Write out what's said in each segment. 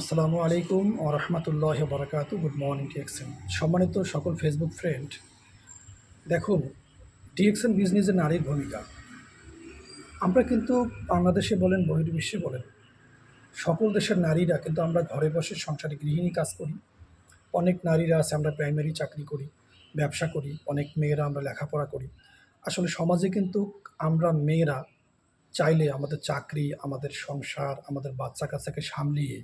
আসসালামু আলাইকুম ও রহমতুল্লাহ বরকাত গুড মর্নিং ডিএক্সএন সম্মানিত সকল ফেসবুক ফ্রেন্ড দেখুন ডিএক্সএন বিজনেসে নারীর ভূমিকা। আমরা কিন্তু বাংলাদেশে বলেন, বহির্বিশ্বে বলেন, সকল দেশের নারীরা কিন্তু আমরা ঘরে বসে সংসারে গৃহিণী কাজ করি। অনেক নারীরা আছে, আমরা প্রাইমারি চাকরি করি, ব্যবসা করি, অনেক মেয়েরা আমরা লেখাপড়া করি। আসলে সমাজে কিন্তু আমরা মেয়েরা চাইলে আমাদের চাকরি, আমাদের সংসার, আমাদের বাচ্চা কাচ্চাকে সামলিয়ে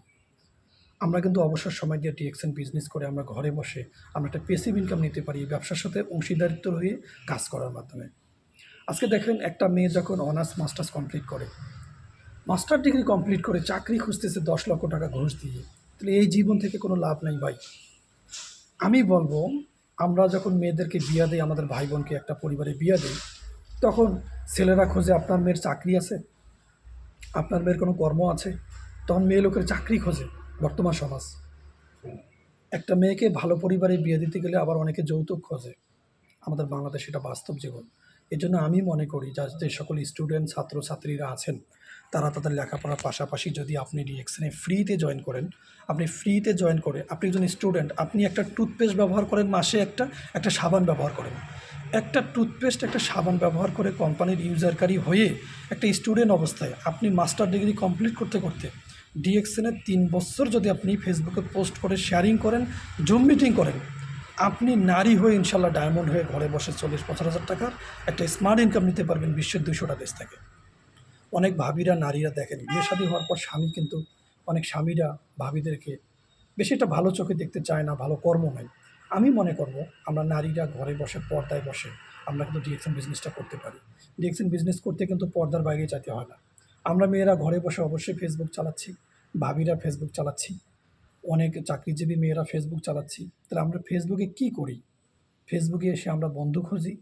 আমরা কিন্তু অবসর সময় দিয়ে টিএক্সএন বিজনেস করে আমরা ঘরে বসে আমরা একটা পেসিভ ইনকাম নিতে পারি ব্যবসার সাথে অংশীদারিত্ব হয়ে কাজ করার মাধ্যমে। আজকে দেখেন একটা মেয়ে যখন অনার্স মাস্টার্স কমপ্লিট করে মাস্টার ডিগ্রি কমপ্লিট করে চাকরি খুঁজতেছে দশ লক্ষ টাকা ঘুষ দিয়ে, তাহলে এই জীবন থেকে কোনো লাভ নাই ভাই। আমি বলব, আমরা যখন মেয়েদেরকে বিয়া দিই, আমাদের ভাই বোনকে একটা পরিবারে বিয়া দিই, তখন ছেলেরা খোঁজে আপনার মেয়ের চাকরি আছে, আপনার মেয়ের কোনো কর্ম আছে, তখন মেয়ে লোকের চাকরি খোঁজে। বর্তমান সমাজ। একটা মেয়েকে ভালো পরিবারে বিয়ে দিতে গেলে আবার অনেকে যৌতুক খোঁজে। আমাদের বাংলাদেশ এটা বাস্তব জীবন। এই জন্য আমি মনে করি, যা যে সকল স্টুডেন্ট ছাত্র, ছাত্রীরা আছেন, তারা তাদের লেখাপড়ার পাশাপাশি যদি আপনি রিয়েকশনে ফ্রিতে জয়েন করেন, আপনি ফ্রিতে জয়েন করে আপনি একজন স্টুডেন্ট আপনি একটা টুথপেস্ট ব্যবহার করেন মাসে একটা একটা সাবান ব্যবহার করেন। একটা টুথপেস্ট একটা সাবান ব্যবহার করে কোম্পানির ইউজারকারী হয়ে একটা স্টুডেন্ট অবস্থায় আপনি মাস্টার ডিগ্রি কমপ্লিট করতে করতে ডিএক্সএনের তিন বছর যদি আপনি ফেসবুকে পোস্ট করে শেয়ারিং করেন, জুম মিটিং করেন, আপনি নারী হয়ে ইনশাল্লাহ ডায়মন্ড হয়ে ঘরে বসে চল্লিশ পঞ্চাশ হাজার টাকার একটা স্মার্ট ইনকাম নিতে পারবেন বিশ্বের দুশোটা দেশ থেকে। অনেক ভাবিরা, নারীরা দেখেন, বিয়ে শাদী হওয়ার পর স্বামী কিন্তু অনেক স্বামীরা ভাবিদেরকে বেশি একটা ভালো চোখে দেখতে চায় না, ভালো কর্ম হয় আমি মনে করব আমরা নারীরা ঘরে বসে, পর্দায় বসে আমরা কিন্তু ডিএক্সএন বিজনেসটা করতে পারি। ডিএক্সএন বিজনেস করতে কিন্তু পর্দার বাইরে যেতে হয় না। আমরা মেয়েরা ঘরে বসে অবশ্যই ফেসবুক চালাচ্ছি, ভাবিরা ফেসবুক চালাচ্ছি, অনেক চাকরিজীবী মেয়েরা ফেসবুক চালাচ্ছি। তাহলে আমরা ফেসবুকে কি করি? ফেসবুকে এসে আমরা বন্ধু খুঁজি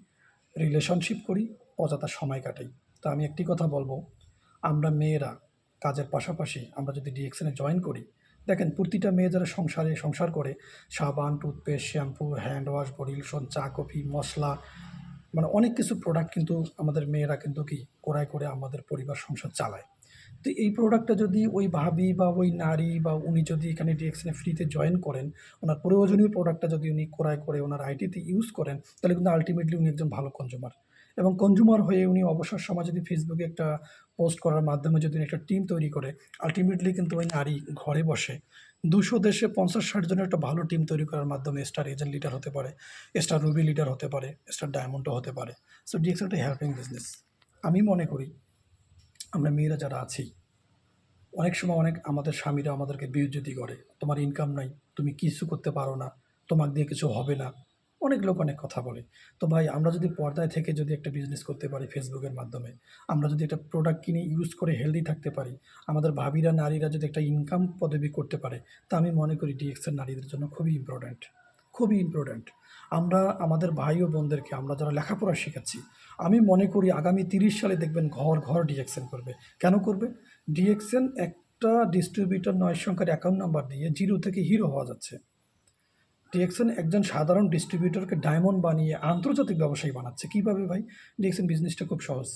রিলেশনশিপ করি, অযথা সময় কাটাই। তো আমি একটি কথা বলব, আমরা মেয়েরা কাজের পাশাপাশি আমরা যদি ডিএক্সএনে জয়েন করি, দেখেন প্রতিটা মেয়ে যারা সংসারে, সংসার করে, সাবান toothpaste shampoo hand wash body lotion চা, কফি, মশলা মানে অনেক কিছু প্রোডাক্ট কিন্তু আমাদের মেয়েরা কিন্তু কি ক্রয় করে আমাদের পরিবার, সংসার চালায়। তো এই প্রোডাক্টটা যদি ওই ভাবি বা ওই নারী বা উনি যদি এখানে ডিএক্সএনে ফ্রিতে জয়েন করেন, ওনার প্রয়োজনীয় প্রোডাক্টটা যদি উনি ক্রয় করে, ওনার আইটিতে ইউজ করেন, তাহলে কিন্তু আলটিমেটলি উনি একজন ভালো কনজিউমার এবং কনজিউমার হয়ে উনি অবসর সময় যদি ফেসবুকে একটা পোস্ট করার মাধ্যমে যদি একটা টিম তৈরি করে আলটিমেটলি কিন্তু ওই নারী ঘরে বসে। দুশো দেশে পঞ্চাশ ষাট জনের একটা ভালো টিম তৈরি করার মাধ্যমে স্টার এজেন্ট লিডার হতে পারে স্টার রুবি লিডার হতে পারে স্টার ডায়মন্ডও হতে পারে। সো ডিএক্স একটা হেল্পিং বিজনেস আমি মনে করি, আমরা মেয়েরা যারা আছি, অনেক সময় অনেক আমাদের স্বামীরা আমাদেরকে বিরুদ্ধ করে, তোমার ইনকাম নাই, তুমি কিছু করতে পারো না তোমার দিয়ে কিছু হবে না। অনেক লোক অনেক কথা বলে। তো ভাই, আমরা যদি পর্দায় থেকে যদি একটা বিজনেস করতে পারি ফেসবুকের মাধ্যমে, আমরা যদি একটা প্রোডাক্ট কিনে ইউজ করে হেলদি থাকতে পারি, আমাদের ভাবিরা, নারীরা যদি একটা ইনকাম পদবি করতে পারে, তা আমি মনে করি ডিএক্সের নারীদের জন্য খুবই ইম্পর্ট্যান্ট খুবই ইম্পর্ট্যান্ট আমরা, আমাদের ভাই ও বোনদেরকে, আমরা যারা লেখাপড়া শেখাচ্ছি, আমি মনে করি আগামী তিরিশ সালে দেখবেন ঘর ঘর ডিএক্সেন করবে। কেন করবে? ডিএক্সেন একটা ডিস্ট্রিবিউটর নয় সংখ্যার অ্যাকাউন্ট নাম্বার দিয়ে জিরো থেকে হিরো হওয়া যাচ্ছে। ডিএক্সেন একজন সাধারণ ডিস্ট্রিবিউটরকে ডায়মন্ড বানিয়ে আন্তর্জাতিক ব্যবসায়ী বানাচ্ছে। কীভাবে ভাই? ডিএক্সেন বিজনেসটা খুব সহজ।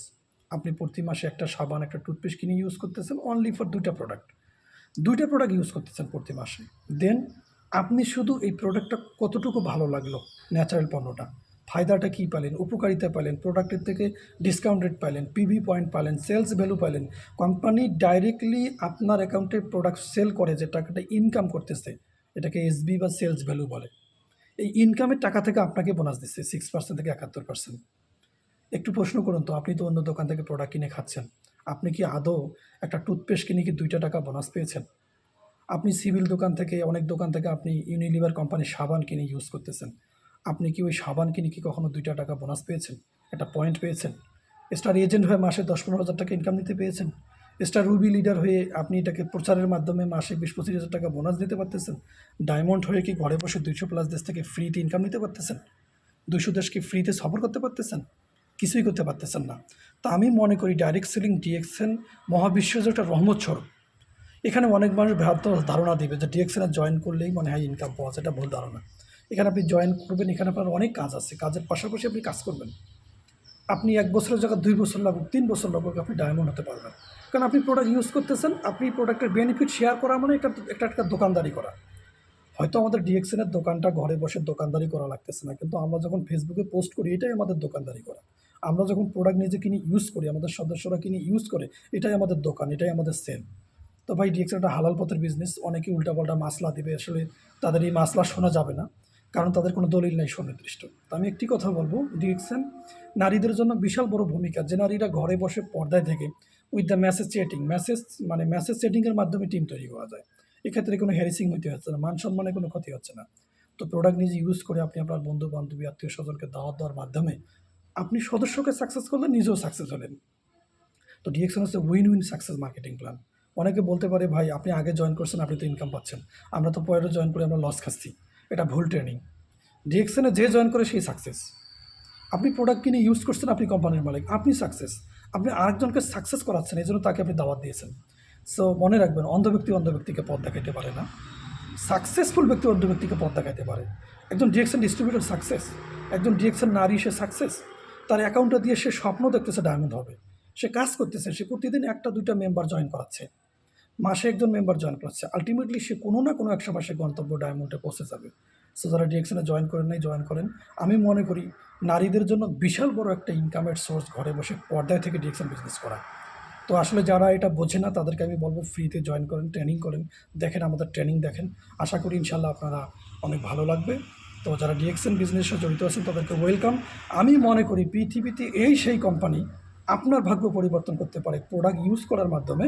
আপনি প্রতি মাসে একটা সাবান, একটা টুথপেস্ট কিনে ইউজ করতেছেন অনলি ফর দুইটা প্রোডাক্ট দুইটা প্রোডাক্ট ইউজ করতেছেন প্রতি মাসে। দেন আপনি শুধু এই প্রোডাক্টটা কতটুকু ভালো লাগল ন্যাচারাল পণ্যটা? ফায়দাটা কী পেলেন? উপকারিতা পেলেন? প্রোডাক্টের থেকে ডিসকাউন্ট রেট পেলেন? পিভি পয়েন্ট পেলেন? সেলস ভ্যালু পেলেন? কোম্পানি ডাইরেক্টলি আপনার অ্যাকাউন্টে প্রোডাক্ট সেল করে যে টাকাটা ইনকাম করতেছে। এটাকে এসবি বা সেলস ভ্যালু বলে। এই ইনকামের টাকা থেকে আপনাকে বোনাস দিচ্ছে সিক্স পার্সেন্ট থেকে একাত্তর পার্সেন্ট একটু প্রশ্ন করুন তো, আপনি তো অন্য দোকান থেকে প্রোডাক্ট কিনে খাচ্ছেন। আপনি কি আদৌ একটা টুথপেস্ট কিনে কি দুইটা টাকা বোনাস পেয়েছেন? আপনি সিভিল দোকান থেকে, অনেক দোকান থেকে আপনি ইউনিলিভার কোম্পানির সাবান কিনে ইউজ করতেছেন। আপনি কি ওই সাবান কিনে কি কখনো দুইটা টাকা বোনাস পেয়েছেন? একটা পয়েন্ট পেয়েছেন? স্টার এজেন্ট হয়ে মাসে দশ পনেরো হাজার টাকা ইনকাম নিতে পেয়েছেন? স্টার রুবি লিডার হয়ে আপনি এটাকে প্রচারের মাধ্যমে মাসে বিশ, পঁচিশ হাজার টাকা বোনাস দিতে পারতেছেন। ডায়মন্ড হয়ে কি ঘরে বসে দুইশো প্লাস দেশ থেকে ফ্রিতে ইনকাম নিতে পারতেছেন? দুশো দেশকে ফ্রিতে সফর করতে পারতেছেন? কিছুই করতে পারতেছেন না। তা আমি মনে করি ডাইরেক্ট সেলিং ডিএক্সএন মহাবিশ্ব যে একটা রহমত স্বরূপ। এখানে অনেক মানুষ ভ্রান্ত ধারণা দিবে যে ডিএক্সএনে জয়েন করলেই মনে হয় ইনকাম পাওয়া যায়। এটা ভুল ধারণা। এখানে আপনি জয়েন করবেন, এখানে আপনার অনেক কাজ আছে। কাজের পাশাপাশি আপনি কাজ করবেন। আপনি এক বছরের জায়গায় দুই বছর লাগুক, তিন বছর লাগুক, আপনি ডায়মন্ড হতে পারবেন। কারণ আপনি প্রোডাক্ট ইউজ করতেছেন, আপনি প্রোডাক্টের বেনিফিট শেয়ার করা মানে একটা একটা একটা দোকানদারি করা। হয়তো আমাদের ডিএক্সএনের দোকানটা ঘরে বসে দোকানদারি করা লাগতেছে না, কিন্তু আমরা যখন ফেসবুকে পোস্ট করি, এটাই আমাদের দোকানদারি করা। আমরা যখন প্রোডাক্ট নিজে কিনে ইউজ করি, আমাদের সদস্যরা কিনে ইউজ করে, এটাই আমাদের দোকান, এটাই আমাদের সেল তো ভাই ডিএক্সএন একটা হালাল পথের বিজনেস অনেকে উল্টাপাল্টা মাসলা দিবে, আসলে তাদের এই মাসলা শোনা যাবে না। কারণ তাদের কোনো দলিল নেই সুনির্দিষ্ট। তো আমি একটি কথা বলব ডিএক্সএন নারীদের জন্য বিশাল বড় ভূমিকা। যে নারীরা ঘরে বসে পর্দায় থেকে with the message chatting message মানে মেসেজ চেটিংয়ের মাধ্যমে টিম তৈরি করা যায়। এক্ষেত্রে কোনো হ্যারিসিং হইতে হচ্ছে না, মান সম্মানে কোনো ক্ষতি হচ্ছে না। তো প্রোডাক্ট নিজে ইউজ করে আপনি আপনার বন্ধু বান্ধবী আত্মীয় স্বজনকে দাওয়াত দেওয়ার মাধ্যমে আপনি সদস্যকে সাকসেস করলে নিজেও সাকসেস হলেন। তো ডিএক্সএন হচ্ছে win win success marketing plan অনেকে বলতে পারে, ভাই, আপনি আগে জয়েন করছেন, আপনি তো ইনকাম পাচ্ছেন। আমরা তো পরে জয়েন করে আমরা লস খাচ্ছি। এটা ভুল ট্রেনিং। ডিএক্সএনে যে জয়েন করে সেই সাকসেস আপনি প্রোডাক্ট কিনে ইউজ করছেন, আপনি কোম্পানির মালিক, আপনি সাকসেস আপনি আরেকজনকে সাকসেস করাচ্ছেন, এই জন্য তাকে আপনি দাওয়াত দিয়েছেন। সো মনে রাখবেন, অন্ধ ব্যক্তি অন্ধ ব্যক্তিকে পথ দেখাইতে পারে না। সাকসেসফুল ব্যক্তি অন্ধ ব্যক্তিকে পথ দেখাইতে পারে। একজন ডিএক্সএন ডিস্ট্রিবিউটর সাকসেস একজন ডিএক্সএন নারী সে সাকসেস তার অ্যাকাউন্টটা দিয়ে সে স্বপ্ন দেখতেছে ডায়মন্ড হবে। সে কাজ করতেছে, সে প্রতিদিন একটা দুইটা মেম্বার জয়েন করাচ্ছে। মাসে একজন মেম্বার জয়েন করছে আলটিমেটলি সে কোনো না কোনো একশো সময় সে গন্তব্য ডায়মন্ডে পৌঁছে যাবে। সো যারা ডিএক্সএনে জয়েন করেন নাই জয়েন করেন। আমি মনে করি, নারীদের জন্য বিশাল বড় একটা ইনকামের সোর্স ঘরে বসে পর্দায় থেকে ডিএক্সএন বিজনেস করা। তো আসলে যারা এটা বোঝে না, তাদেরকে আমি বলব ফ্রিতে জয়েন করেন ট্রেনিং করেন। দেখেন, আমাদের ট্রেনিং দেখেন। আশা করি ইনশাল্লাহ আপনারা অনেক ভালো লাগবে। তো যারা ডিএক্সএন বিজনেসের সাথে জড়িত আছেন, তাদেরকে ওয়েলকাম আমি মনে করি, পৃথিবীতে এই সেই কোম্পানি আপনার ভাগ্য পরিবর্তন করতে পারে প্রোডাক্ট ইউজ করার মাধ্যমে।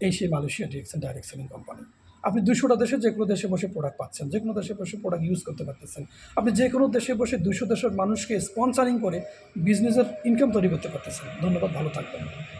এই সেই Malaysia direction direct selling company আপনি দুশোটা দেশে যে কোনো দেশে বসে প্রোডাক্ট পাচ্ছেন যে কোনো দেশে বসে প্রোডাক্ট ইউজ করতে পারতেছেন। আপনি যে কোনো দেশে বসে দুশো দেশের মানুষকে স্পন্সারিং করে বিজনেসের ইনকাম তৈরি করতে পারতেছেন। ধন্যবাদ, ভালো থাকবেন।